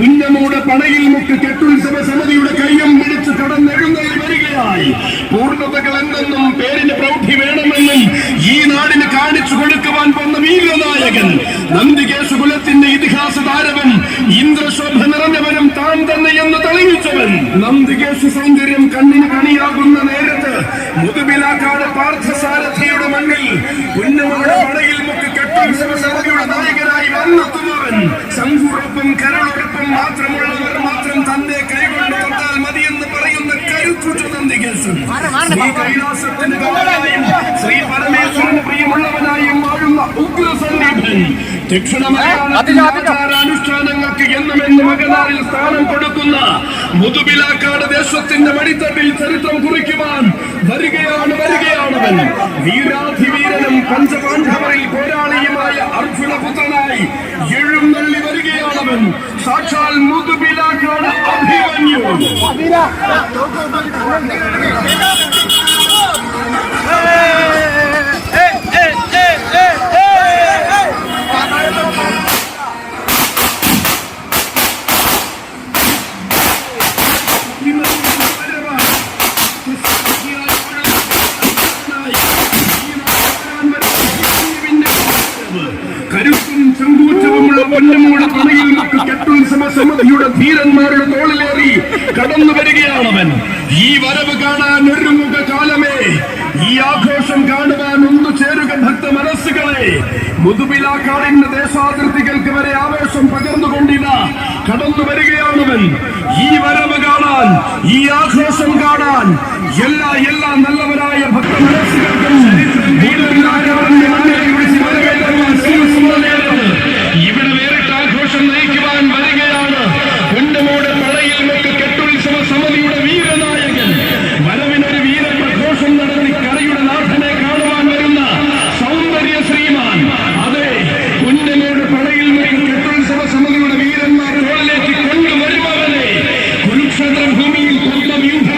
പണയിൽ മുക്ക് കെട്ടുത്സവ സമിതിയുടെ കയ്യം പിടിച്ച് കടന്നെഴുന്നേൽ വരികയായി. പൂർണതകൾ എന്തെന്നും പേരിന് പ്രൗഢി വേണമെന്നും ഈ നാടിന് കാണിച്ചു കൊടുക്കുവാൻ വന്ന വീരനായകൻ നന്ദികേശു കുലത്തിന്റെ ഇതിഹാസ താരവൻ ഇന്ദ്രശോഭ നിറഞ്ഞവനും താൻ തന്നെ എന്ന് തെളിയിച്ചവൻ. നന്ദികേശു സൗന്ദര്യം കണ്ണിന് കണിയാകുന്ന നേരത്ത് മുതുമിലാക്കാട് പാർത്ഥസാരഥിയുടെ മണ്ണിൽ പുന്നമയുടെ പടയിൽ മുക്ക് കെട്ടുത്സവ സമിതിയുടെ വന്നെത്തുന്നവൻ ശംഖുറപ്പും കരളുറപ്പും മാത്രമുള്ളവർ മാത്രം തന്റെ കൈകൊണ്ട് തൊട്ടാൽ മതിയെന്ന് പറയുന്ന കരുത്തുറ്റ നന്ദികേശൻ ശ്രീ ശ്രീ പരമേശ്വരന് പ്രിയമുള്ളവനായും വാഴുന്ന ഉഗ്രസന്ദീപൻ ദക്ഷിണ അനുഷ്ഠാനങ്ങൾക്ക് എന്നും എന്ന് മകനാറിൽ സ്ഥാനം കൊടുക്കുന്ന മുതുബിലാക്കാട് ദേശത്തിന്റെ മടിത്തട്ടിൽ ചരിത്രം കുറിക്കുവാൻ വരികയാണ് വരികയാണവൻ വീരാധിവീരനും പഞ്ചപാണ്ഡവരിൽ പോരാളിയുമായ പുത്രനായി എഴുന്നള്ളി വരികയാണവൻ. സാക്ഷാൽ മുതുബിലാക്കാട് അഭിമന്യു. ധീരന്മാരുടെ തോളിലേറി കടന്നു വരികയാണവൻ. ഈ വരവ് കാണാൻ ഒരുങ്ങുക കാലമേ ഈ ആഘോഷം കാണുവാൻ ഒന്നു ചേരുക ഭക്ത മനസ്സുകളെ. മുതുപിലാക്കാടിന്റെ ദേശാതിർത്തികൾക്ക് വരെ ആവേശം പകർന്നുകൊണ്ടില്ല കടന്നു വരികയാണവൻ. ഈ വരവ് കാണാൻ ഈ ആഘോഷം കാണാൻ എല്ലാ എല്ലാ നല്ലവരായ ഭക്ത മനസ്സുകൾക്കും you